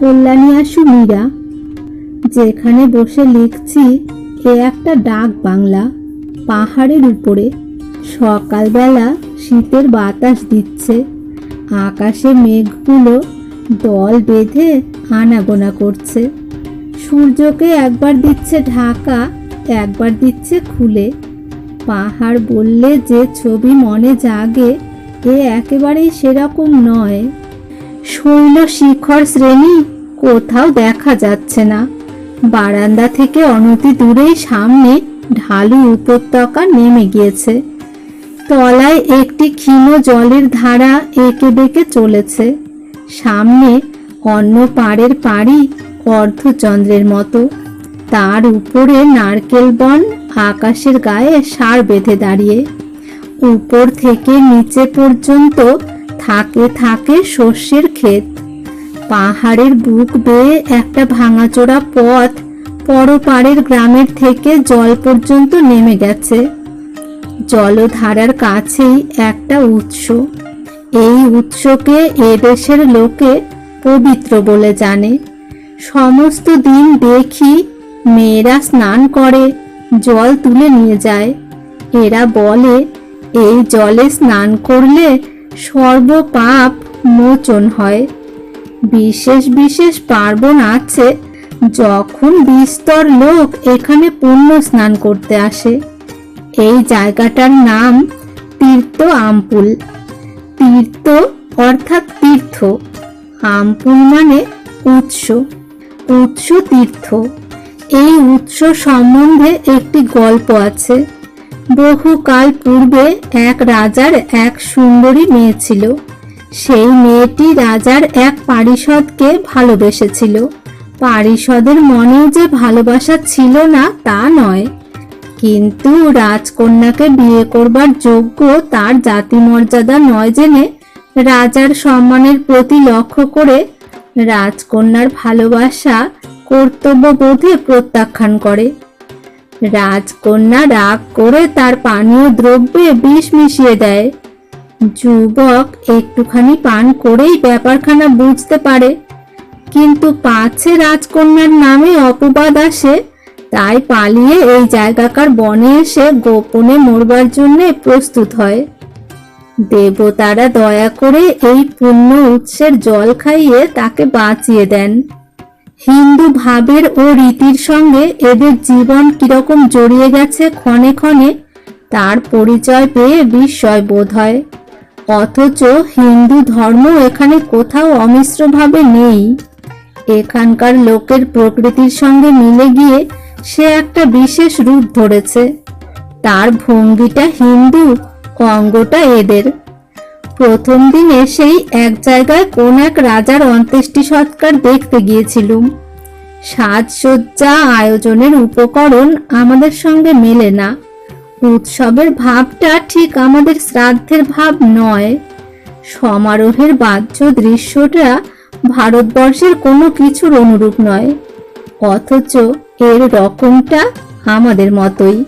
কল্যাণী আশু মীরা যেখানে বসে লিখছি এ একটা ডাক বাংলা পাহাড়ের উপরে। সকালবেলা শীতের বাতাস দিচ্ছে, আকাশে মেঘগুলো দল বেঁধে আনাগোনা করছে। সূর্যকে একবার দিচ্ছে ঢাকা, একবার দিচ্ছে খুলে। পাহাড় বললে যে ছবি মনে জাগে, এ একেবারেই সেরকম নয়। শৈল শিখর শ্রেণি কোথাও দেখা যাচ্ছে না। বারান্দা থেকে অনতি দূরেই সামনে ঢালু উপত্যকা নেমে গিয়েছে। তলায় একটি ক্ষীণ জলের ধারা এঁকে বেঁকে চলেছে। সামনে অন্য পাড়ের পাড়ি অর্ধচন্দ্রের মতো। তার উপরে নারকেল বন আকাশের গায়ে সার বেঁধে দাঁড়িয়ে। উপর থেকে নিচে পর্যন্ত থাকে থাকে শস্যের ক্ষেত। পাহাড়ের বুক বেয়ে একটা ভাঙাচোরা পথ পরপাড়ের গ্রামের থেকে জল পর্যন্ত নেমে গেছে। জলধারার কাছেই একটা উৎস। এই উৎসকে এদেশের লোকে পবিত্র বলে জানে। সমস্ত দিন দেখি মেয়েরা স্নান করে, জল তুলে নিয়ে যায়। এরা বলে, এই জলে স্নান করলে সর্বপাপ মোচন হয়। বিশেষ বিশেষ পার্বণ আছে, যখন বিস্তর লোক এখানে পুণ্য স্নান করতে আসে। এই জায়গাটার নাম তীর্থ আমপুল। তীর্থ অর্থাৎ তীর্থ। আমপুল মানে উৎস। উৎস তীর্থ। এই উৎস সম্বন্ধে একটি গল্প আছে। বহুকাল পূর্বে এক রাজার এক সুন্দরী মেয়ে ছিল। সেই মেয়েটি রাজার এক পারিষদকে ভালোবেসেছিল। পারিষদের মনেও যে ভালোবাসা ছিল না, তা নয়। কিন্তু রাজকন্যাকে বিয়ে করবার যোগ্য তার জাতি মর্যাদা নয় জেনে রাজার সম্মানের প্রতি লক্ষ্য করে রাজকন্যার ভালোবাসা কর্তব্যবোধে প্রত্যাখ্যান করে। রাজকন্যা রাগ করে তার পানীয় দ্রব্যে বিষ মিশিয়ে দেয়। যুবক একটুখানি পান করেই ব্যাপারখানা বুঝতে পারে। কিন্তু পাছে রাজকন্যার নামে অপবাদ আসে, তাই পালিয়ে এই জায়গাকার বনে এসে গোপনে মরবার জন্যে প্রস্তুত হয়। দেবতারা দয়া করে এই পুণ্য উৎসের জল খাইয়ে তাকে বাঁচিয়ে দেন। হিন্দু ভাবের ও রীতির সঙ্গে এদের জীবন কীরকম জড়িয়ে গেছে ক্ষণে ক্ষণে, তার পরিচয় পেয়ে বিস্ময় বোধ হয়। অথচ হিন্দু ধর্ম এখানে কোথাও অমিশ্রভাবে নেই। এখানকার লোকের প্রকৃতির সঙ্গে মিলে গিয়ে সে একটা বিশেষ রূপ ধরেছে। তার ভঙ্গিটা হিন্দু, অঙ্গটা এদের। প্রথম দিনে সেই এক জায়গায় কোন এক রাজার অন্ত্যেষ্টি সৎকার দেখতে গিয়েছিলুম। সাজসজ্জা আয়োজনের উপকরণ আমাদের সঙ্গে মেলে না। উৎসবের ভাবটা ঠিক আমাদের শ্রাদ্ধের ভাব নয়। সমারোহের বাহ্য দৃশ্যটা ভারতবর্ষের কোনো কিছুর অনুরূপ নয়। অথচ এর রকমটা আমাদের মতোই।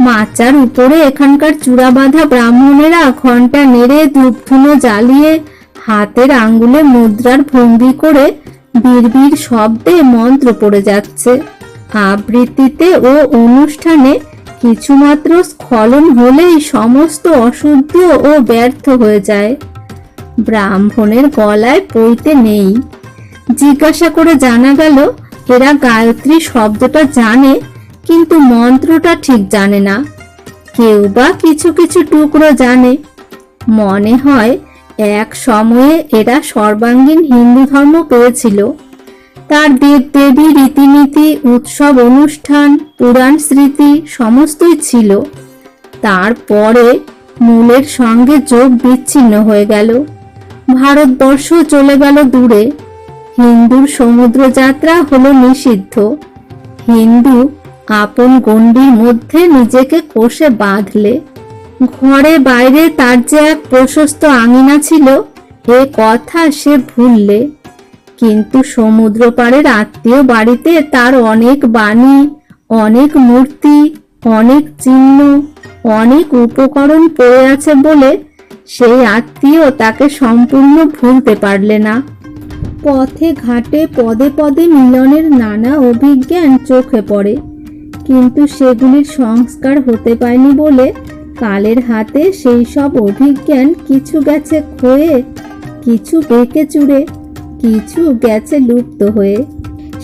মাচার উপরে এখানকার চূড়া বাঁধা ব্রাহ্মণেরা ঘণ্টা নেড়ে ধূপধুনো জ্বালিয়ে হাতের আঙ্গুলে মুদ্রার ভঙ্গি করে বিড়বিড় শব্দে মন্ত্র পড়ে যাচ্ছে। আবৃত্তিতে ও অনুষ্ঠানে কিছুমাত্র স্খলন হলেই সমস্ত অশুদ্ধ ও ব্যর্থ হয়ে যায়। ব্রাহ্মণের গলায় পইতে নেই। জিজ্ঞাসা করে জানা গেল, এরা গায়ত্রী শব্দটা জানে কিন্তু মন্ত্রটা ঠিক জানে না। কেউ বা কিছু কিছু টুকরো জানে। মনে হয় এক সময়ে এরা সর্বাঙ্গীন হিন্দু ধর্ম পেয়েছিল। তার দেব দেবী রীতিনীতি, উৎসব, অনুষ্ঠান, পুরাণ স্মৃতি সমস্তই ছিল। তারপরে মূলের সঙ্গে যোগ বিচ্ছিন্ন হয়ে গেল। ভারতবর্ষ চলে গেল দূরে। হিন্দুর সমুদ্র যাত্রা হলো নিষিদ্ধ। হিন্দু আপন গণ্ডির মধ্যে নিজেকে কোষে বাঁধলে। ঘরে বাইরে তার যে এক প্রশস্ত আঙিনা ছিল, এ কথা সে ভুললে। কিন্তু সমুদ্র পাড়ের আত্মীয় বাড়িতে তার অনেক বাণী, অনেক মূর্তি, অনেক চিহ্ন, অনেক উপকরণ পড়ে আছে বলে সেই আত্মীয় তাকে সম্পূর্ণ ভুলতে পারলে না। পথে ঘাটে পদে পদে মিলনের নানা অভিজ্ঞান চোখে পড়ে। কিন্তু সেগুলির সংস্কার হতে পায়নি বলে কালের হাতে সেই সব অভিজ্ঞান কিছু গেছে ক্ষয়ে, কিছু বেঁকে চুড়ে কিছু গেছে লুপ্ত হয়ে।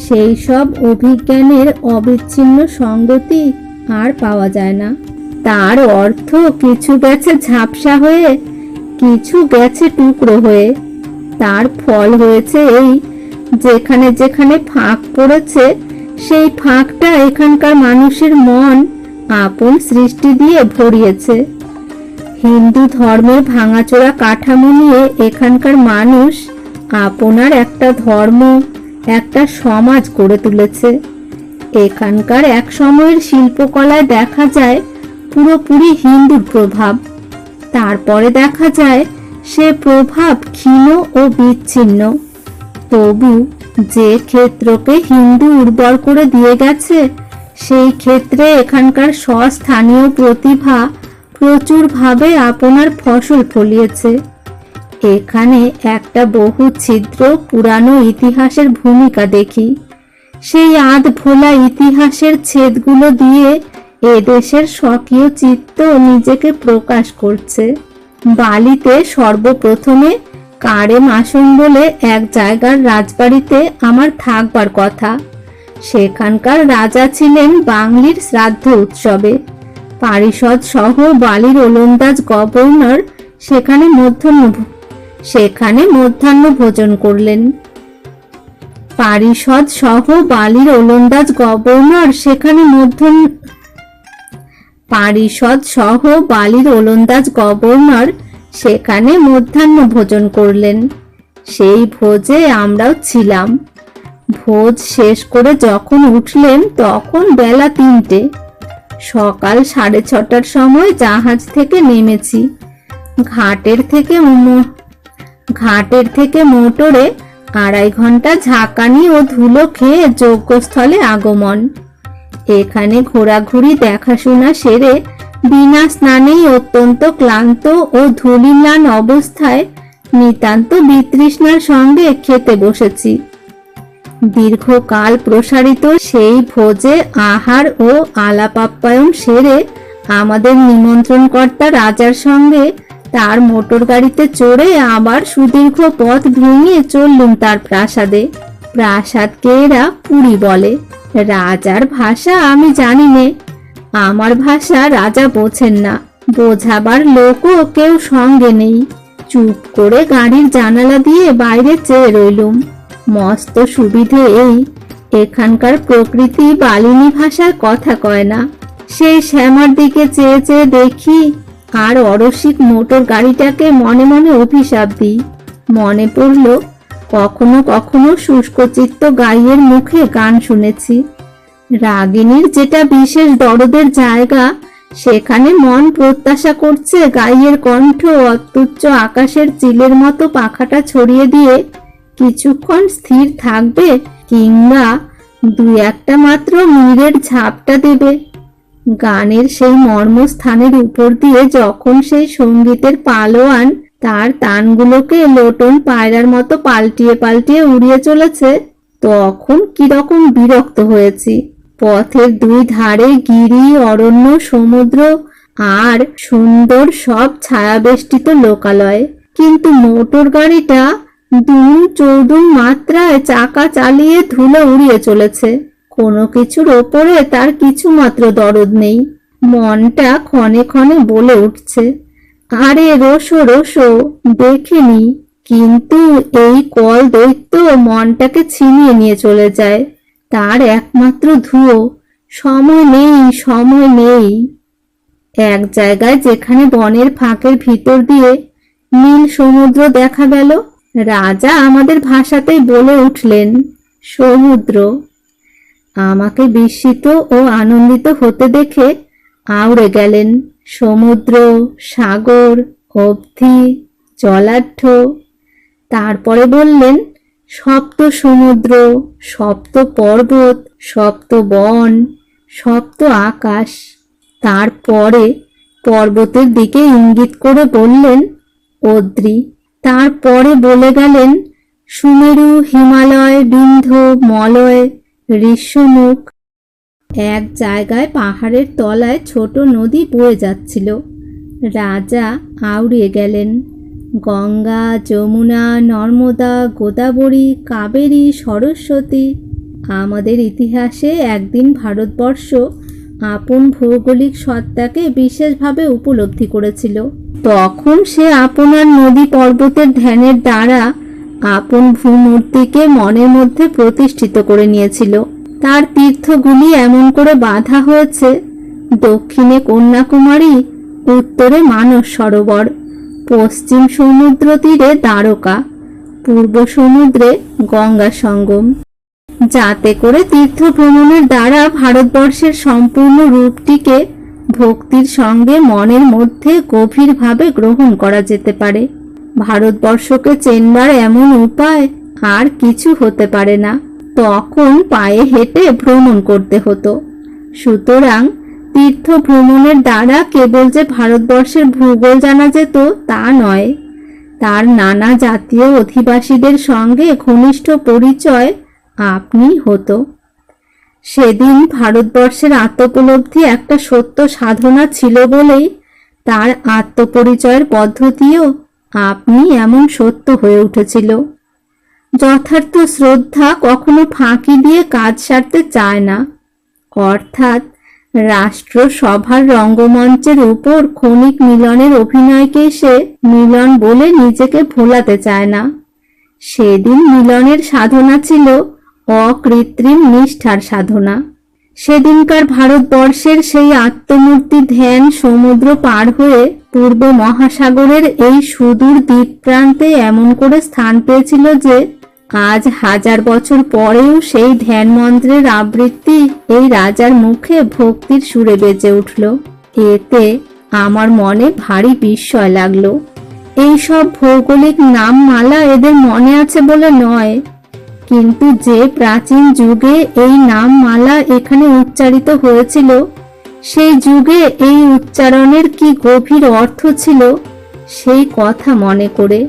সেই সব অভিজ্ঞানের অবিচ্ছিন্ন সঙ্গতি আর পাওয়া যায় না। তার অর্থ কিছু গেছে ঝাপসা হয়ে, কিছু গেছে টুকরো হয়ে। তার ফল হয়েছে এই, যেখানে যেখানে ফাঁক পড়েছে সেই ফাঁকটা এখানকার মানুষের মন আপন সৃষ্টি দিয়ে ভরিয়েছে। হিন্দু ধর্মের ভাঙাচোরা কাঠামো নিয়ে এখানকার মানুষ আপনার একটা ধর্ম, একটা সমাজ গড়ে তুলেছে। এখানকার এক সময়ের শিল্পকলায় দেখা যায় পুরোপুরি হিন্দুর প্রভাব। তারপরে দেখা যায় সে প্রভাব ক্ষীণ ও বিচ্ছিন্ন। তবু যে ক্ষেত্রকে হিন্দু উর্বর করে দিয়ে গেছে, সেই ক্ষেত্রে এখানকার স্বস্থানীয় প্রতিভা প্রচুরভাবে আপনার ফসল ফলিয়েছে। এখানে একটা বহু ছিদ্র পুরানো ইতিহাসের ভূমিকা দেখি। সেই আধ ভোলা ইতিহাসের ছেদগুলো দিয়ে এদেশের স্বকীয় চিত্ত নিজেকে প্রকাশ করছে। বালিতে সর্বপ্রথমে কারেম আসন বলে এক জায়গার রাজবাড়িতে আমার থাকবার কথা। সেখানকার রাজা ছিলেন বাংলির শ্রাদ্ধ উৎসবে। পারিষদ সহ বালির ওলন্দাজ গভর্নর সেখানে মধ্যাহ্ন সেখানে মধ্যাহ্ন ভোজন করলেন। পারিষদ সহ বালির ওলন্দাজ গভর্নর সেখানে মধ্যাহ্ন পারিষদ সহ বালির ওলন্দাজ গভর্নর সেখানে মধ্যাহ্ন ভোজন করলেন। সেই ভোজে আমরাও ছিলাম। ভোজ শেষ করে যখন উঠলেন, তখন বেলা তিনটে। সকাল সাড়ে ছটার সময় জাহাজ থেকে নেমেছি। ঘাটের থেকে ঘাটের থেকে মোটরে আড়াই ঘণ্টা ঝাঁকানি ও ধুলো খেয়ে যজ্ঞস্থলে আগমন। এখানে ঘোরাঘুরি, দেখাশোনা সেরে বিনা স্নানেই অত্যন্ত ক্লান্ত ও ধূলিম্লান অবস্থায় নিতান্ত বিতৃষ্ণার সঙ্গে খেতে বসেছি। দীর্ঘকাল প্রসারিত সেই ভোজে আহার ও আলাপ আপ্যায়ন সেরে আমাদের নিমন্ত্রণকর্তা রাজার সঙ্গে তার মোটর গাড়িতে চড়ে আবার সুদীর্ঘ পথ ভেঙে চললুম তার প্রাসাদে। প্রাসাদকে এরা পুরী বলে। রাজার ভাষা আমি জানি নে। আমার ভাষা রাজা বোঝেন না। বোঝাবার লোকও কেউ সঙ্গে নেই। চুপ করে গাড়ির জানালা দিয়ে বাইরে চেয়ে রইলুম। মস্ত সুবিধে এই। এখানকার প্রকৃতি বালিনী ভাষার কথা কয় না। সেই শ্যামার দিকে চেয়ে চেয়ে দেখি আর অরসিক মোটর গাড়িটাকে মনে মনে অভিশাপ দিই। মনে পড়ল, কখনো কখনো শুষ্কচিত্ত গাইয়ের মুখে গান শুনেছি। রাগিনীর যেটা বিশেষ দরদের জায়গা, সেখানে মন প্রত্যাশা করছে গাইয়ের কণ্ঠ অত্যুচ্চ আকাশের চিলের মতো পাখাটা ছড়িয়ে দিয়ে কিছুক্ষণ স্থির থাকবে কিংবা দু একটা মাত্র মীরের ঝাপটা দেবে। গানের সেই মর্মস্থানের উপর দিয়ে যখন সেই সঙ্গীতের পালোয়ান তার তানগুলোকে লোটন পায়রার মতো পাল্টিয়ে পাল্টিয়ে উড়িয়ে চলেছে, তখন কীরকম বিরক্ত হয়েছি। পথের দুই ধারে গিরি, অরণ্য, সমুদ্র আর সুন্দর সব ছায়াবেষ্টিত লোকালয়। কিন্তু মোটর গাড়িটা দুম চৌদুম মাত্রায় চাকা চালিয়ে ধুলো উড়িয়ে চলেছে। কোনো কিছুর ওপরে তার কিছু মাত্র দরদ নেই। মনটা ক্ষণে ক্ষণে বলে উঠছে, আরে রোসো রোসো, দেখেনি। কিন্তু এই কল দৈত্য মনটাকে ছিনিয়ে নিয়ে চলে যায়। তার একমাত্র ধুয়ো। সময় নেই সময় নেই। এক জায়গায় যেখানে বনের ফাঁকের ভিতর দিয়ে নীল সমুদ্র দেখা গেল, রাজা আমাদের ভাষাতেই বলে উঠলেন, সমুদ্র। আমাকে বিস্মিত ও আনন্দিত হতে দেখে আউড়ে গেলেন, সমুদ্র, সাগর, অবধি, জলাঢ্য। তারপরে বললেন সপ্ত সমুদ্র সপ্ত পর্বত সপ্ত বন সপ্ত আকাশ তারপরে পর্বতের দিকে ইঙ্গিত করে বললেন, অদ্রি, তারপরে বলে গেলেন, সুমেরু, হিমালয় বিন্ধ মলয়, ঋষ্যমুখ। এক জায়গায় পাহাড়ের তলায় ছোট নদী বয়ে যাচ্ছিল। রাজা আউড়িয়ে গেলেন। গঙ্গা, যমুনা, নর্মদা, গোদাবরী, কাবেরী, সরস্বতী। আমাদের ইতিহাসে একদিন ভারতবর্ষ আপন ভৌগোলিক সত্তাকে বিশেষভাবে উপলব্ধি করেছিল। তখন সে আপনার নদী পর্বতের ধ্যানের দ্বারা আপন ভূমূর্তিকে মনের মধ্যে প্রতিষ্ঠিত করে নিয়েছিল। তার তীর্থগুলি এমন করে বাঁধা হয়েছে, দক্ষিণে কন্যাকুমারী, উত্তরে মানস সরোবর। পশ্চিম সমুদ্র তীরে দ্বারকা, পূর্ব সমুদ্রে গঙ্গা সঙ্গম। যাতে করে তীর্থ ভ্রমণের দ্বারা ভারতবর্ষের সম্পূর্ণ রূপটিকে ভক্তির সঙ্গে মনের মধ্যে গভীরভাবে গ্রহণ করা যেতে পারে। ভারতবর্ষকে চেনবার এমন উপায় আর কিছু হতে পারে না। তখন পায়ে হেঁটে ভ্রমণ করতে হতো। সুতরাং তীর্থ ভ্রমণের দ্বারা কেবল যে ভারতবর্ষের ভূগোল জানা যেত, তা নয়। তার নানা জাতীয় অধিবাসীদের সঙ্গে ঘনিষ্ঠ পরিচয় আপনি হতো। সেদিন ভারতবর্ষের আত্মোপলব্ধি একটা সত্য সাধনা ছিল বলেই তার আত্মপরিচয়ের পদ্ধতিও আপনি এমন সত্য হয়ে উঠেছিল। যথার্থ শ্রদ্ধা কখনো ফাঁকি দিয়ে কাজ সারতে চায় না। অর্থাৎ রাষ্ট্র সভার রঙ্গমঞ্চের উপর ক্ষণিক মিলনের অভিনয়কে সে মিলন বলে নিজেকে ভোলাতে চায় না। সেদিন মিলনের সাধনা ছিল অকৃত্রিম নিষ্ঠার সাধনা। সেদিনকার ভারতবর্ষের সেই আত্মমূর্তি ধ্যান সমুদ্র পার হয়ে পূর্ব মহাসাগরের এই সুদূর দ্বীপ প্রান্তে এমন করে স্থান পেয়েছিল যে আজ হাজার বছর পরেও সেই ধ্যান মন্ত্রের আবৃত্তি এই রাজার মুখে ভক্তির সুরে বেজে উঠল। এতে আমার মনে ভারী বিস্ময় লাগল। এই সব ভৌগোলিক নামমালা এদের মনে আছে বলে নয়। কিন্তু যে প্রাচীন যুগে এই নামমালা এখানে উচ্চারিত হয়েছিল, সেই যুগে এই উচ্চারণের কি গভীর অর্থ ছিল, সেই কথা মনে করে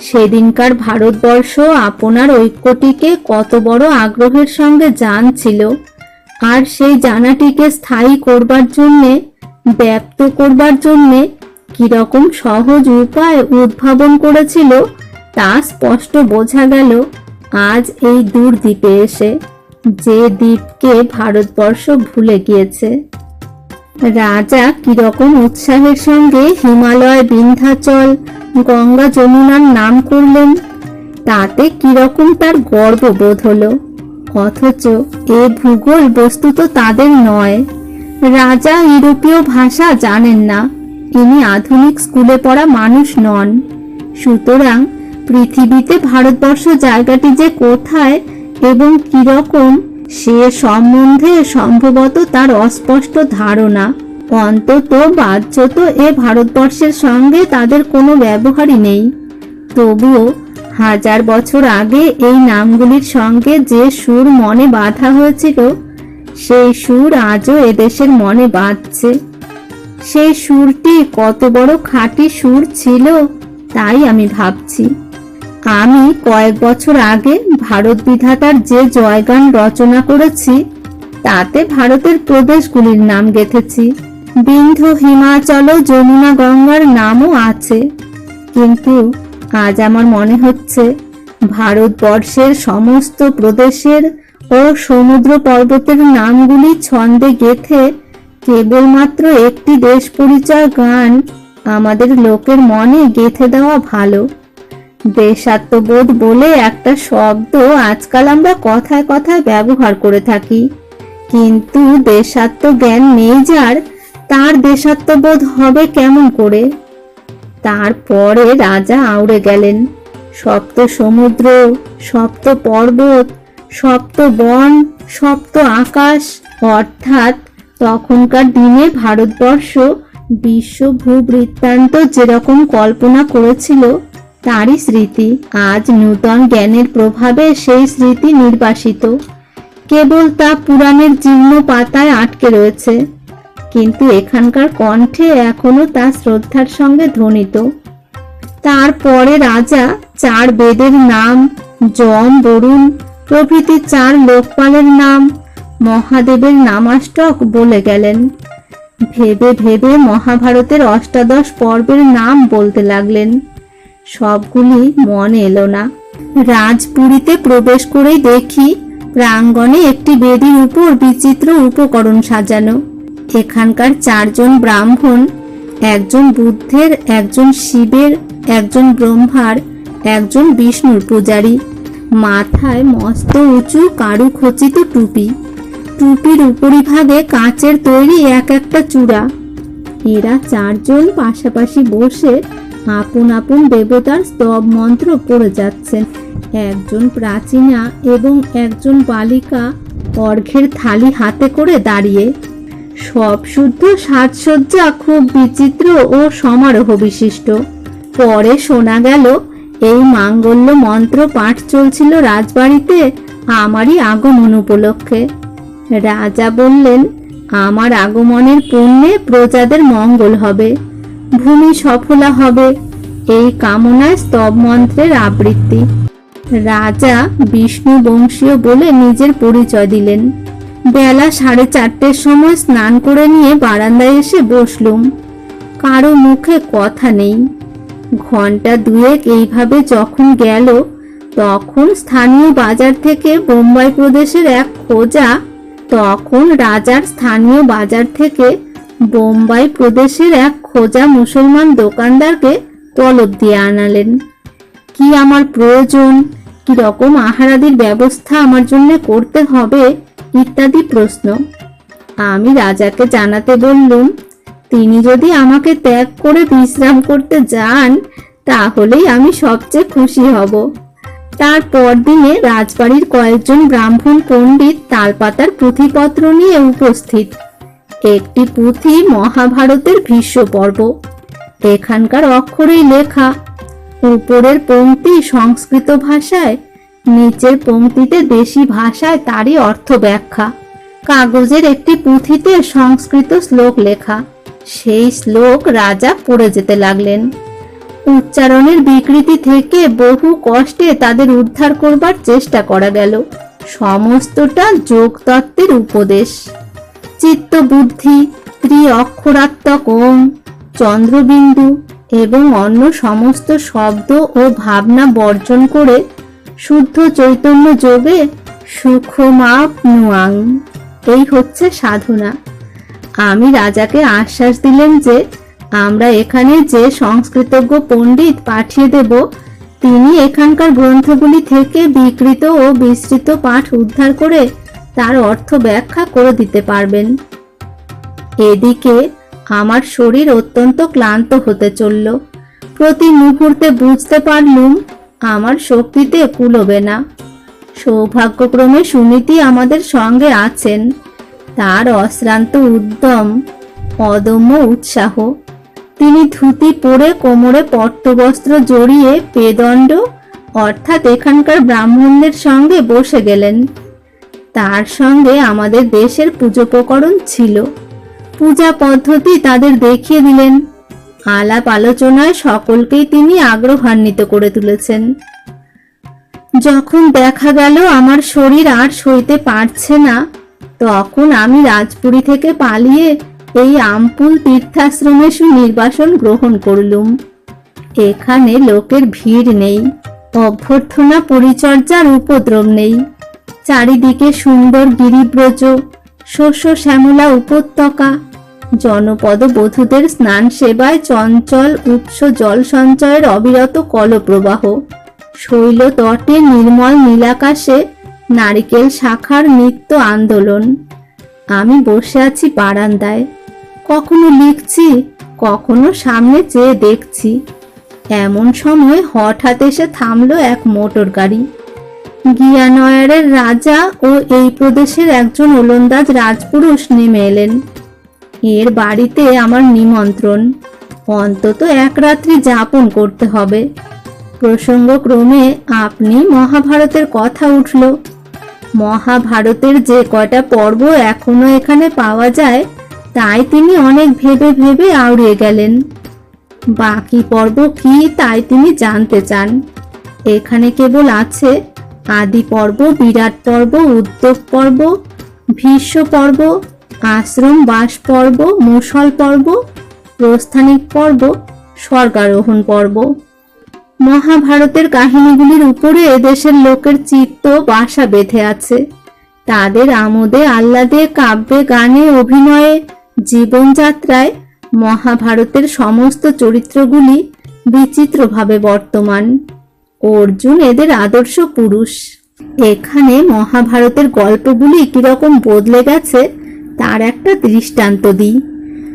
সেদিনকার ভারতবর্ষ আপনার ঐক্যটিকে কত বড় আগ্রহের সঙ্গে জানছিল। আর সেই জানাটিকে স্থায়ী করবার জন্যে ব্যক্ত করবার জন্যে কীরকম সহজ উপায় উদ্ভাবন করেছিল, তা স্পষ্ট বোঝা গেল আজ এই দূর দ্বীপে এসে। যে দ্বীপকে ভারতবর্ষ ভুলে গিয়েছে। রাজা কীরকম উৎসাহের সঙ্গে হিমালয় বিন্ধ্যাচল, গঙ্গা যমুনার নাম করলেন, তাতে কীরকম তার গর্ববোধ হলো। অথচ এ ভূগোল বস্তুত তাদের নয়। রাজা ইউরোপীয় ভাষা জানেন না, ইনি আধুনিক স্কুলে পড়া মানুষ নন। সুতরাং পৃথিবীতে ভারতবর্ষ জায়গাটি যে কোথায় এবং কীরকম সে সম্বন্ধে সম্ভবত তার অস্পষ্ট ধারণা। অন্তত বাহ্যত এ ভারতবর্ষের সঙ্গে তাদের কোনো ব্যবহারই নেই। তবুও হাজার বছর আগে এই নামগুলির সঙ্গে যে সুর মনে বাঁধা হয়েছিল, সেই সুর আজও এদেশের মনে বাঁধছে। সেই সুরটি কত বড় খাঁটি সুর ছিল, তাই আমি ভাবছি। আমি কয়েক বছর আগে ভারত বিধাতার যে জয়গান রচনা করেছি, তাতে ভারতের প্রদেশগুলির নাম গেঁথেছি। বিন্ধ্য হিমাচল যমুনা গঙ্গার নামও আছে। কিন্তু আজ আমার মনে হচ্ছে, ভারতবর্ষের সমস্ত প্রদেশের ও সমুদ্র পর্বতের নামগুলি ছন্দে গেথে কেবলমাত্র একটি দেশ পরিচয় গান আমাদের লোকের মনে গেথে দেওয়া ভালো। দেশাত্মবোধ বলে একটা শব্দ আজকাল আমরা কথায় কথায় ব্যবহার করে থাকি। কিন্তু দেশাত্ম জ্ঞান নেই যার, তার দেশাত্মবোধ হবে কেমন করে? তারপরে রাজা আউড়ে গেলেন। সপ্ত সমুদ্র, সপ্ত পর্বত, সপ্ত বন, সপ্ত আকাশ, অর্থাৎ তখনকার দিনে ভারতবর্ষ বিশ্ব ভূবৃত্তান্ত যেরকম কল্পনা করেছিল তারই স্মৃতি আজ নূতন জ্ঞানের প্রভাবে সেই স্মৃতি নির্বাসিত। কেবল তা পুরাণের জীর্ণ পাতায় আটকে রয়েছে, কিন্তু এখানকার কণ্ঠে এখনও তা শ্রদ্ধার সঙ্গে ধ্বনিত। তারপরে রাজা চার বেদের নাম, যম, বরুণ, প্রভৃতি চার লোকপালের নাম, মহাদেবের নামাষ্টক বলে গেলেন। ভেবে ভেবে মহাভারতের অষ্টাদশ পর্বের নাম বলতে লাগলেন। সবগুলি মনে এলো না। রাজপুরীতে প্রবেশ করেই দেখি প্রাঙ্গণে একটি বেদির উপর বিচিত্র উপকরণ সাজানো। এখানকার চারজন ব্রাহ্মণ, একজন বুদ্ধের, একজন শিবের, একজন ব্রহ্মার, একজন বিষ্ণুর পূজারী। মাথায় মস্ত উঁচু কারু খচিত টুপি। টুপির উপরিভাগে কাঁচের তৈরি এক একটা চূড়া। এরা চারজন পাশাপাশি বসে আপন আপন দেবতার স্তব মন্ত্র পড়ে যাচ্ছেন। একজন প্রাচীনা এবং একজন বালিকা অর্ঘের থালি হাতে করে দাঁড়িয়ে সব শুদ্ধ সাজসজ্জা খুব বিচিত্র ও সমারোহ বিশিষ্ট। পরে শোনা গেল, এই মাঙ্গল্য মন্ত্র পাঠ চলছিল রাজবাড়িতে আমারই আগমন উপলক্ষে। রাজা বললেন, আমার আগমনের পুণ্যে প্রজাদের মঙ্গল হবে। ভূমি সফলা হবে। এই কামনায় স্তব মন্ত্রের আবৃত্তি। রাজা বিষ্ণু বংশীয় বলে নিজের পরিচয় দিলেন। বেলা সাড়ে চারটের সময় স্নান করে নিয়ে বারান্দায় এসে বসলুম। কারও মুখে কথা নেই। ঘণ্টা দুয়েক এইভাবে যখন গেল, তখন স্থানীয় বাজার থেকে বোম্বাই প্রদেশের এক খোঁজা, তখন রাজার স্থানীয় বাজার থেকে বোম্বাই প্রদেশের এক খোঁজা মুসলমান দোকানদারকে তলব দিয়ে আনালেন। কি আমার প্রয়োজন? কি রকম আহারাদির ব্যবস্থা আমার জন্য করতে হবে? ইত্যাদি প্রশ্ন। আমি রাজাকে জানাতে বললুম, তিনি যদি আমাকে ত্যাগ করে বিশ্রাম করতে যান, তাহলেই আমি সবচেয়ে খুশি হব। তার পরদিনে রাজবাড়ির কয়েকজন ব্রাহ্মণ পণ্ডিত তালপাতার পুঁথিপত্র নিয়ে উপস্থিত। একটি পুঁথি মহাভারতের ভীষ্ম পর্ব এখানকার অক্ষরেই লেখা। উপরের পংক্তি সংস্কৃত ভাষায়, নিচের পংক্তিতে দেশি ভাষায় তারই অর্থ ব্যাখ্যা। কাগজের একটি পুঁথিতে সংস্কৃত শ্লোক লেখা। সেই শ্লোক রাজা পড়ে যেতে লাগলেন। উচ্চারণের বিকৃতি থেকে বহু কষ্টে তাদের উদ্ধার করবার চেষ্টা করা গেল। সমস্তটা যোগতত্ত্বের উপদেশ। চিত্ত বুদ্ধি, ত্রি অক্ষরাত্মক ওম, চন্দ্রবিন্দু এবং অন্য সমস্ত শব্দ ও ভাবনা বর্জন করে শুদ্ধ চৈতন্য যোগে সুখমাপ নুয়াং। এই হচ্ছে সাধনা। আমি রাজাকে আশ্বাস দিলেন যে আমরা এখানে যে সংস্কৃতজ্ঞ পণ্ডিত পাঠিয়ে দেব, তিনি এখানকার গ্রন্থগুলি থেকে বিকৃত ও বিস্তৃত পাঠ উদ্ধার করে তার অর্থ ব্যাখ্যা করে দিতে পারবেন। এদিকে আমার শরীর অত্যন্ত ক্লান্ত হতে চলল। প্রতি মুহূর্তে বুঝতে পারলুম, আমার শক্তিতে কুলবে না। সৌভাগ্যক্রমে সুনীতি আমাদের সঙ্গে আছেন। তার অশ্রান্ত উদ্যম, অদম্য উৎসাহ, তিনি ধুতি পরে কোমরে পট্টবস্ত্র জড়িয়ে পেদণ্ড অর্থাৎ এখানকার ব্রাহ্মণদের সঙ্গে বসে গেলেন। তার সঙ্গে আমাদের দেশের পুজোপকরণ ছিল। পূজা পদ্ধতি তাদের দেখিয়ে দিলেন। আলাপ আলোচনায় সকলকেই তিনি আগ্রহান্বিত করে তুলেছেন। যখন দেখা গেল আমার শরীর আর সইতে পারছে না, তখন আমি রাজপুরী থেকে পালিয়ে এই আমপুল তীর্থাশ্রমে সুনির্বাসন গ্রহণ করলুম। এখানে লোকের ভিড় নেই, অভ্যর্থনা পরিচর্যার উপদ্রব নেই। চারিদিকে সুন্দর গিরিব্রজ, শস্য শ্যামলা উপত্যকা, জনপদ বধূদের স্নান সেবায় চঞ্চল উৎস জল সঞ্চয়ের অবিরত কলপ্রবাহ। শৈল তটে নির্মল নীলাকাশে নারিকেল শাখার নিত্য আন্দোলন। আমি বসে আছি বারান্দায়। কখনো লিখছি, কখনো সামনে চেয়ে দেখছি। এমন সময় হঠাৎ এসে থামলো এক মোটর গাড়ি। গিয়ানয়ারের রাজা ও এই প্রদেশের একজন ওলন্দাজ রাজপুরুষ নেমে এলেন। এর বাড়িতে আমার নিমন্ত্রণ। অন্তত এক রাত্রি যাপন করতে হবে। প্রসঙ্গক্রমে আপনি মহাভারতের কথা উঠল। মহাভারতের যে কয়টা পর্ব এখনও এখানে পাওয়া যায়, তাই তিনি অনেক ভেবে ভেবে আউড়িয়ে গেলেন। বাকি পর্ব কি তাই তিনি জানতে চান। এখানে কেবল আছে আদি পর্ব, বিরাট পর্ব, উদ্যোগ পর্ব, ভীষ্ম পর্ব, আশ্রম বাস পর্ব মুসল পর্ব, প্রস্থানিক পর্ব, স্বর্গারোহণ পর্ব। মহাভারতের কাহিনীগুলির উপরে এদেশের লোকের চিত্ত বাসা বেঁধে আছে। তাদের আমোদে, আহ্লাদে, কাব্যে, গানে, অভিনয়ে, জীবনযাত্রায় মহাভারতের সমস্ত চরিত্রগুলি বিচিত্রভাবে বর্তমান। অর্জুন এদের আদর্শ পুরুষ। এখানে মহাভারতের গল্পগুলি কীরকম বদলে গেছে, তার একটা দৃষ্টান্ত দিই।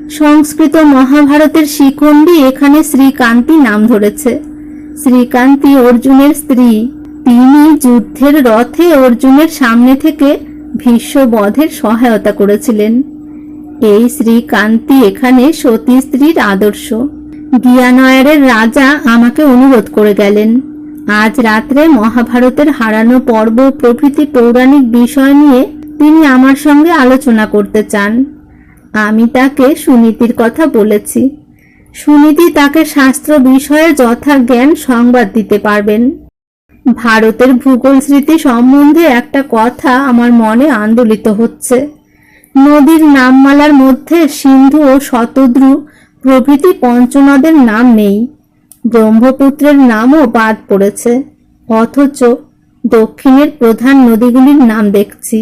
সংস্কৃত মহাভারতের শিখণ্ডী এখানে শ্রীকান্তি নাম ধরেছে। শ্রীকান্তি অর্জুনের স্ত্রী। তিনি যুদ্ধের রথে অর্জুনের সামনে থেকে ভীষ্ম বধের সহায়তা করেছিলেন। এই শ্রীকান্তি এখানে সতী স্ত্রীর আদর্শ। গিয়ানয়ারের রাজা আমাকে অনুরোধ করে গেলেন আজ রাত্রে মহাভারতের হারানো পর্ব, প্রভৃতি পৌরাণিক বিষয় নিয়ে তিনি আমার সঙ্গে আলোচনা করতে চান। আমি তাকে সুনীতির কথা বলেছি। সুনীতি তাকে শাস্ত্র বিষয়ে যথা জ্ঞান সংবাদ দিতে পারবেন। ভারতের ভূগোল স্মৃতি সম্বন্ধে একটা কথা আমার মনে আন্দোলিত হচ্ছে। নদীর নামমালার মধ্যে সিন্ধু ও শতদ্রু প্রভৃতি পঞ্চনদের নাম নেই। ব্রহ্মপুত্রের নামও বাদ পড়েছে। অথচ দক্ষিণের প্রধান নদীগুলির নাম দেখছি।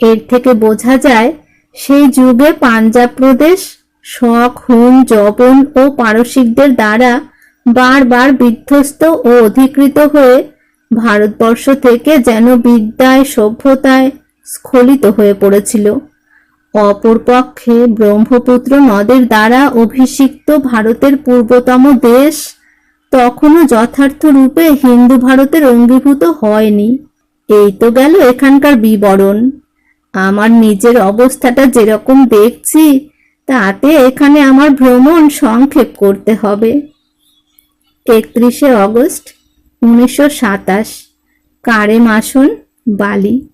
এর থেকে বোঝা যায়, সেই যুগে পাঞ্জাব প্রদেশ শক হুন জবন ও পারসিকদের দ্বারা বারবার বিধ্বস্ত ও অধিকৃত হয়ে ভারতবর্ষ থেকে যেন বিদ্যায়, সভ্যতায় স্খলিত হয়ে পড়েছিল। অপরপক্ষে ব্রহ্মপুত্র নদের দ্বারা অভিষিক্ত ভারতের পূর্বতম দেশ, তখনও যথার্থ রূপে হিন্দু ভারতের অঙ্গীভূত হয়নি। এই তো গেল এখানকার বিবরণ। আমার নিজের অবস্থাটা যেরকম দেখছি, তাতে এখানে আমার ভ্রমণ সংক্ষেপ করতে হবে। একত্রিশে অগস্ট, উনিশশো সাতাশ কারে মাসন বালি।